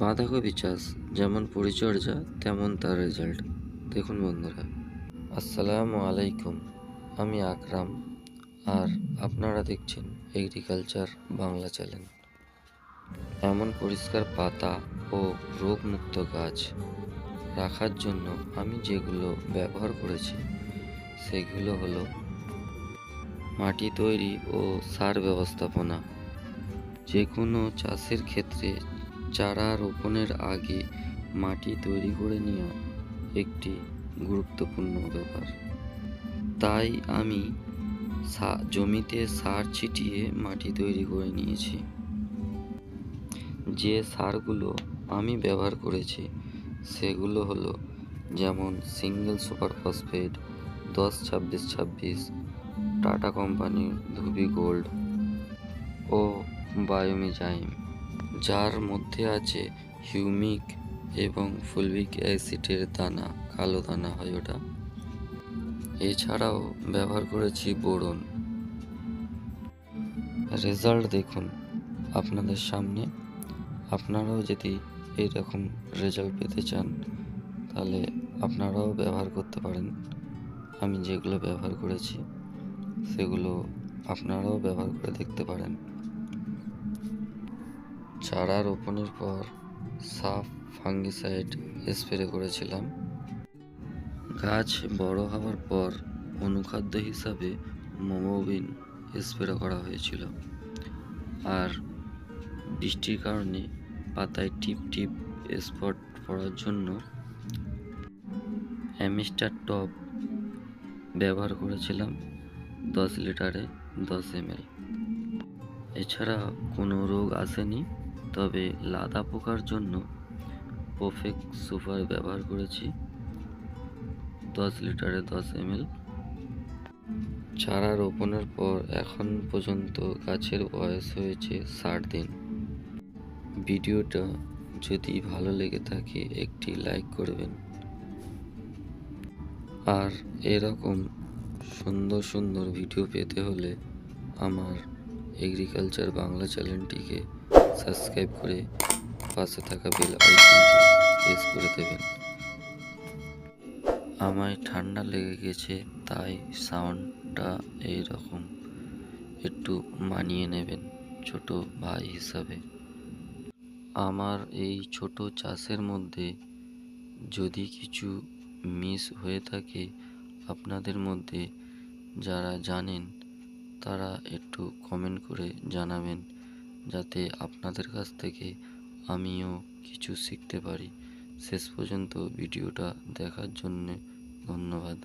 বাঁধাকপি চাষ যেমন পরিচর্যা, তেমন তার রেজাল্ট দেখুন বন্ধুরা। আসসালামু আলাইকুম, আমি আকরাম, আর আপনারা দেখছেন এগ্রিকালচার বাংলা চ্যানেল এমন পরিষ্কার পাতা ও রোগমুক্ত গাছ রাখার জন্য আমি যেগুলো ব্যবহার করেছি, সেগুলো হলো মাটি তৈরি ও সার ব্যবস্থাপনা। যে কোনো চাষের ক্ষেত্রে চারা রোপণের আগে মাটি তৈরি করে নেওয়া একটি গুরুত্বপূর্ণ ব্যাপার। তাই আমি জমিতে সার ছিটিয়ে মাটি তৈরি করে নিয়েছি। যে সারগুলো আমি ব্যবহার করেছি, সেগুলো হলো যেমন সিঙ্গেল সুপার ফসফেট দশ ছাব্বিশ ছাব্বিশ, টাটা কোম্পানির ধুবি গোল্ড ও বায়োমিজাইম। যার মধ্যে আছে হিউমিক এবং ফুলভিক অ্যাসিডের দানা, কালো দানা হয় ওটা। এছাড়াও ব্যবহার করেছি বোরন। রেজাল্ট দেখুন আপনাদের সামনে। আপনারাও যদি এইরকম রেজাল্ট পেতে চান, তাহলে আপনারাও ব্যবহার করতে পারেন। আমি যেগুলো ব্যবহার করেছি, সেগুলো আপনারাও ব্যবহার করে দেখতে পারেন। চারা রোপণের পর সাফ ফাঙ্গিসাইড স্প্রে করেছিলাম। গাছ বড় হওয়ার পর অনুখাদ্য হিসাবে মোমোবিন স্প্রে করা হয়েছিল। আর বৃষ্টির কারণে পাতায় টিপ টিপ স্পট পড়ার জন্য অ্যামিস্টার টপ ব্যবহার করেছিলাম দশ লিটারে দশ এমএল। এছাড়া কোনো রোগ আসেনি। তবে লাদা পোকার জন্য পোফেক সুপার ব্যবহার করেছি। দশ লিটারে দশ এমএল। চারা রোপণের পর এখন পর্যন্ত গাছের বয়স হয়েছে ষাট দিন। ভিডিওটা যদি ভালো লেগে থাকে, একটি লাইক করবেন। আর এরকম সুন্দর সুন্দর ভিডিও পেতে হলে আমার এগ্রিকালচার বাংলা চ্যানেলটিকে সাবস্ক্রাইব করে পাশে থাকা বেল আইকনটি প্রেস করে দেবেন। আমায় ঠান্ডা লেগে গেছে, তাই সাউন্ডটা এই রকম একটু মানিয়ে নেবেন ছোট ভাই হিসাবে। আমার এই ছোট চাষের মধ্যে যদি কিছু মিস হয়ে থাকে, আপনাদের মধ্যে যারা জানেন, তারা একটু কমেন্ট করে জানাবেন। যাতে আপনাদের কাছ থেকে আমিও কিছু শিখতে পারি। শেষ পর্যন্ত ভিডিওটা দেখার জন্যে ধন্যবাদ।